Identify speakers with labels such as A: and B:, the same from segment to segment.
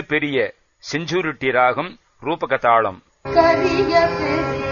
A: பெரிய செஞ்சூரிட்டி ராகம் ரூபகதாளம்.
B: கரிய பெரிய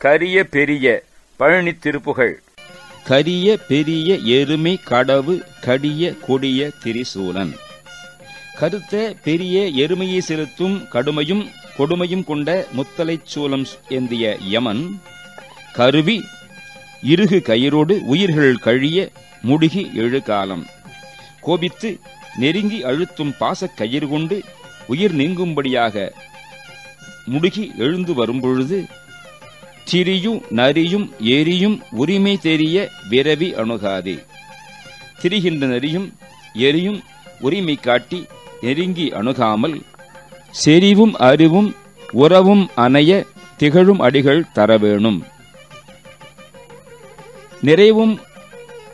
B: கரிய பெரிய பழனி
A: திருப்புகழ்
C: கரிய பெரிய எருமை கடவு கடிய கொடிய திரிசூலன். கருத்த பெரிய எருமையை செலுத்தும் கடுமையும் கொடுமையும் கொண்ட முத்தலைச் சூலம் ஏந்திய யமன் கருவி இருகு கயிறோடு உயிர்கள் கழிய முடுகி எழுகாலம். கோபித்து நெருங்கி அழுத்தும் பாசக் கயிறு கொண்டு உயிர் நீங்கும்படியாக முடுகி எழுந்து வரும்பொழுது திரியும் நரியும் எரியும் உரிமை தெரிய விரவி அணுகாதே. திரிகின்ற நரியும் எரியும் உரிமை காட்டி நெருங்கி அணுகாமல் செறிவும் அறிவும் உறவும் அணைய திகழும் அடிகள் தரவேணும் நிறைவும்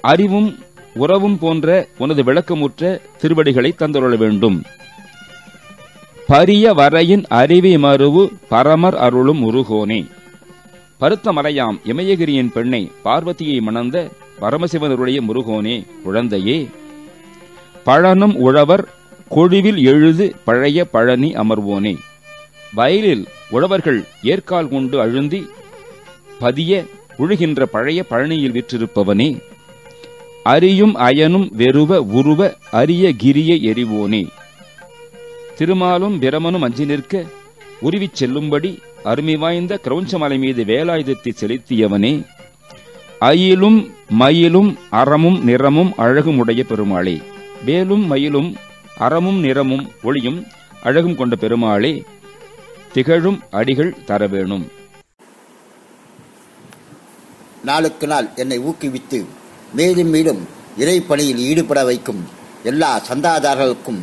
C: அறிவும் உறவும் போன்ற உனது விளக்கமுற்ற திருவடிகளை தந்துள்ள வேண்டும். பரிய வரையின் அறிவி மருவு பரமர் அருளும் உருகோனே. பருத்த மலையாம் இமயகிரியின் பெண்ணை பார்வதியை மணந்த பரமசிவனருடைய முருகோனே குழந்தையே. பழனும் உழவர் கொழுவில் எழுது பழைய பழனி அமர்வோனே. வயலில் உழவர்கள் ஏற்கால் கொண்டு அழுந்தி பதிய உழுகின்ற பழைய பழனியில் விற்றிருப்பவனே. அரியும் அயனும் வெறுவ உருவ அரிய கிரியை எறிவோனே. திருமாலும் பிரமனும் அஞ்சி நிற்க உருவிச் செல்லும்படி அருமை வாய்ந்த கிரௌஞ்சமலை மீது வேலாயுதத்தை செலுத்தியவனே அயிலும் மயிலும் அறமும் நிறமும் அழகும் உடைய பெருமாளே. வேலும் மயிலும் அறமும் நிறமும் ஒளியும் அழகும் கொண்ட பெருமாளே திகழும் அடிகள் தர வேணும்.
D: நாளுக்கு நாள் என்னை ஊக்குவித்து மேலும் மேலும் இறை பணியில் ஈடுபட வைக்கும் எல்லா சந்தாதாரர்களுக்கும்